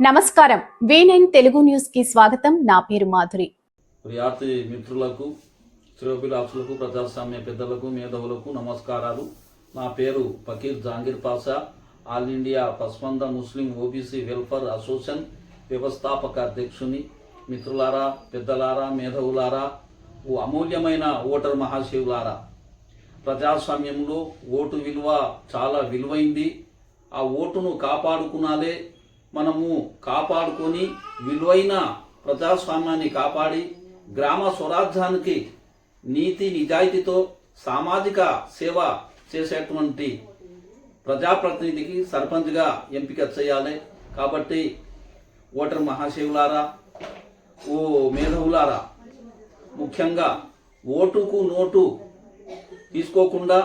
నమస్కారం. వీనైన్ తెలుగు న్యూస్కి స్వాగతం. నా పేరు మాధురి. ప్రియార్థి మిత్రులకు శ్రేయోభిలాషులకు ప్రజాస్వామ్య పెద్దలకు మేధవులకు నమస్కారాలు. నా పేరు Fakir Jangir Pasha. All India Pasmanda Muslim OBC welfare association వ్యవస్థాపక అధ్యక్షుని. మిత్రులారా పెద్దలారా మేధవులారా ఓ అమూల్యమైన ఓటర్ మహాశివులారా. ప్రజాస్వామ్యంలో ఓటు విలువ చాలా విలువైంది. ఆ ఓటును కాపాడుకునాలే మనము కాపాడుకొని విలువైన ప్రజాస్వామ్యాన్ని కాపాడి గ్రామ స్వరాజ్యానికి నీతి నిజాయితీతో సామాజిక సేవ చేసేటువంటి ప్రజాప్రతినిధికి సర్పంచ్గా ఎంపిక చేయాలి. కాబట్టి ఓటర్ మహాశివులారా ఓ మేధవులారా ముఖ్యంగా ఓటుకు నోటు తీసుకోకుండా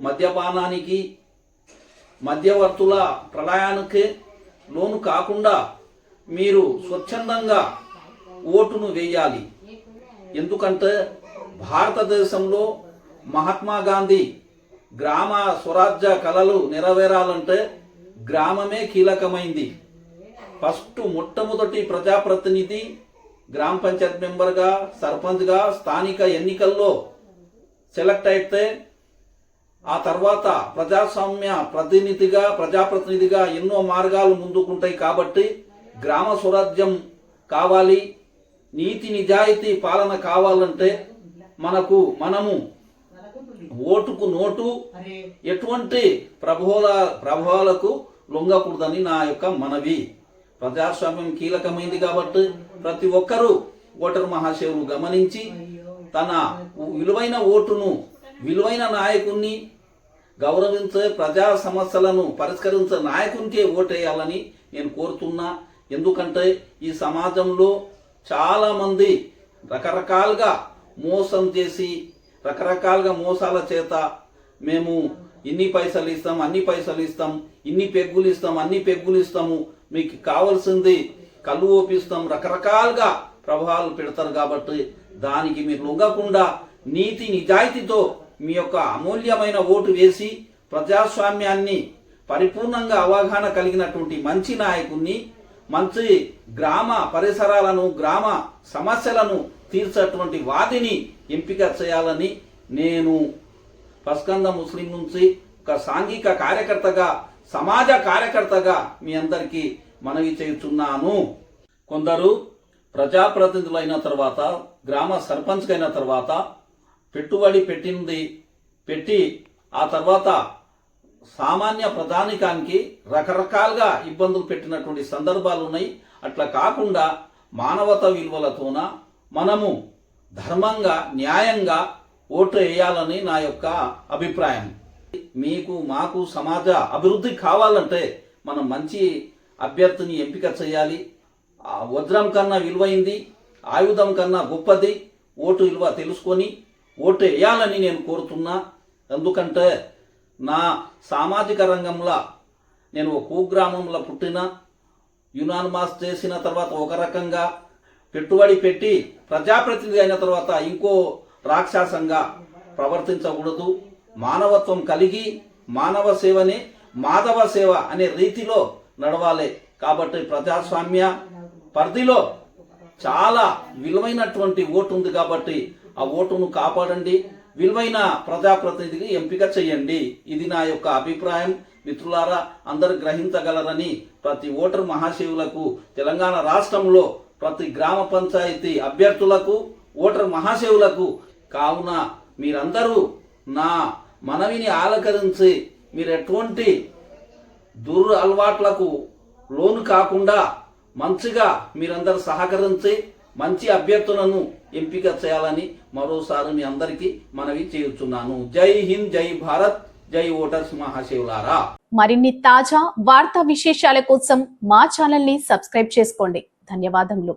మద్యపానానికి మధ్యవర్తుల ప్రళయానికి లోను కాకుండా మీరు స్వచ్ఛందంగా ఓటును వేయాలి. ఎందుకంటే భారతదేశంలో మహాత్మా గాంధీ గ్రామ స్వరాజ్య కళలు నెరవేరాలంటే గ్రామమే కీలకమైంది. ఫస్ట్ మొట్టమొదటి ప్రజాప్రతినిధి గ్రామ పంచాయత్ మెంబర్గా సర్పంచ్గా స్థానిక ఎన్నికల్లో సెలెక్ట్ అయితే ఆ తర్వాత ప్రజాస్వామ్య ప్రతినిధిగా ప్రజాప్రతినిధిగా ఎన్నో మార్గాలు ముందుకుంటాయి కాబట్టి గ్రామ స్వరాజ్యం కావాలి నీతి నిజాయితీ పాలన కావాలంటే మనకు మనము ఓటుకు నోటు ఎటువంటి ప్రభావాల ప్రభావాలకు లొంగకూడదని నా యొక్క మనవి. ప్రజాస్వామ్యం కీలకమైంది కాబట్టి ప్రతి ఒక్కరూ ఓటర్ మహాశివులు గమనించి తన విలువైన ఓటును విలువైన నాయకుణ్ణి గౌరవించే ప్రజా సమస్యలను పరిష్కరించే నాయకునికే ఓటేయాలని నేను కోరుతున్నా. ఎందుకంటే ఈ సమాజంలో చాలామంది రకరకాలుగా మోసం చేసి రకరకాలుగా మోసాల చేత మేము ఇన్ని పైసలు ఇస్తాం అన్ని పైసలు ఇస్తాం ఇన్ని పెగ్గులు ఇస్తాం అన్ని పెగ్గులు ఇస్తాము. మీకు కావాల్సింది కళ్ళు ఓపిస్తాం రకరకాలుగా ప్రభావాలు పెడతారు కాబట్టి దానికి మీరు లొంగకుండా నీతి నిజాయితీతో మీ యొక్క అమూల్యమైన ఓటు వేసి ప్రజాస్వామ్యాన్ని పరిపూర్ణంగా అవగాహన కలిగినటువంటి మంచి నాయకుణ్ణి మంచి గ్రామ పరిసరాలను గ్రామ సమస్యలను తీర్చేటువంటి వాదిని ఎంపిక చేయాలని నేను పస్కంద ముస్లిం నుంచి ఒక సాంఘిక కార్యకర్తగా సమాజ కార్యకర్తగా మీ అందరికీ మనవి చేస్తున్నాను. కొందరు ప్రజాప్రతినిధులైన తర్వాత గ్రామ సర్పంచ్ అయిన తర్వాత పెట్టుబడి పెట్టింది పెట్టి ఆ తర్వాత సామాన్య ప్రధానికానికి రకరకాలుగా ఇబ్బందులు పెట్టినటువంటి సందర్భాలు ఉన్నాయి. అట్లా కాకుండా మానవత విలువలతోన మనము ధర్మంగా న్యాయంగా ఓటు వేయాలని నా యొక్క అభిప్రాయం. మీకు మాకు సమాజ అభివృద్ధి కావాలంటే మనం మంచి అభ్యర్థిని ఎంపిక చేయాలి. ఆ వజ్రం కన్నా విలువైంది ఆయుధం కన్నా గొప్పది ఓటు విలువ తెలుసుకొని ఓటు వేయాలని నేను కోరుతున్నా. ఎందుకంటే నా సామాజిక రంగంలో నేను ఒక కుగ్రామంలో పుట్టిన యునానిమాస్ చేసిన తర్వాత ఒక రకంగా పెట్టుబడి పెట్టి ప్రజాప్రతినిధి అయిన తర్వాత ఇంకో రాక్షసంగా ప్రవర్తించకూడదు. మానవత్వం కలిగి మానవ సేవని మాధవ సేవ అనే రీతిలో నడవాలి. కాబట్టి ప్రజాస్వామ్య పరిధిలో చాలా విలువైనటువంటి ఓటు ఉంది కాబట్టి ఆ ఓటును కాపాడండి. విలువైన ప్రజాప్రతినిధికి ఎంపిక చేయండి. ఇది నా యొక్క అభిప్రాయం. మిత్రులారా అందరు గ్రహించగలరని ప్రతి ఓటర్ మహాశివులకు తెలంగాణ రాష్ట్రంలో ప్రతి గ్రామ పంచాయతీ అభ్యర్థులకు ఓటర్ మహాశివులకు కావున మీరందరూ నా మనవిని ఆలకరించి మీరు ఎటువంటి దుర్ అలవాట్లకు లోను కాకుండా మంచిగా మీరందరూ సహకరించి మంచి అభ్యర్థులను ఎంపిక చేయాలని మరోసారి మీ అందరికీ మనవి చేయుచున్నాను. జై హింద్ జై భారత్ జై ఓటర్స్ మహాశివులారా. మరిన్ని తాజా వార్తా విశేషాల కోసం మా ఛానల్ని సబ్స్క్రైబ్ చేసుకోండి. ధన్యవాదములు.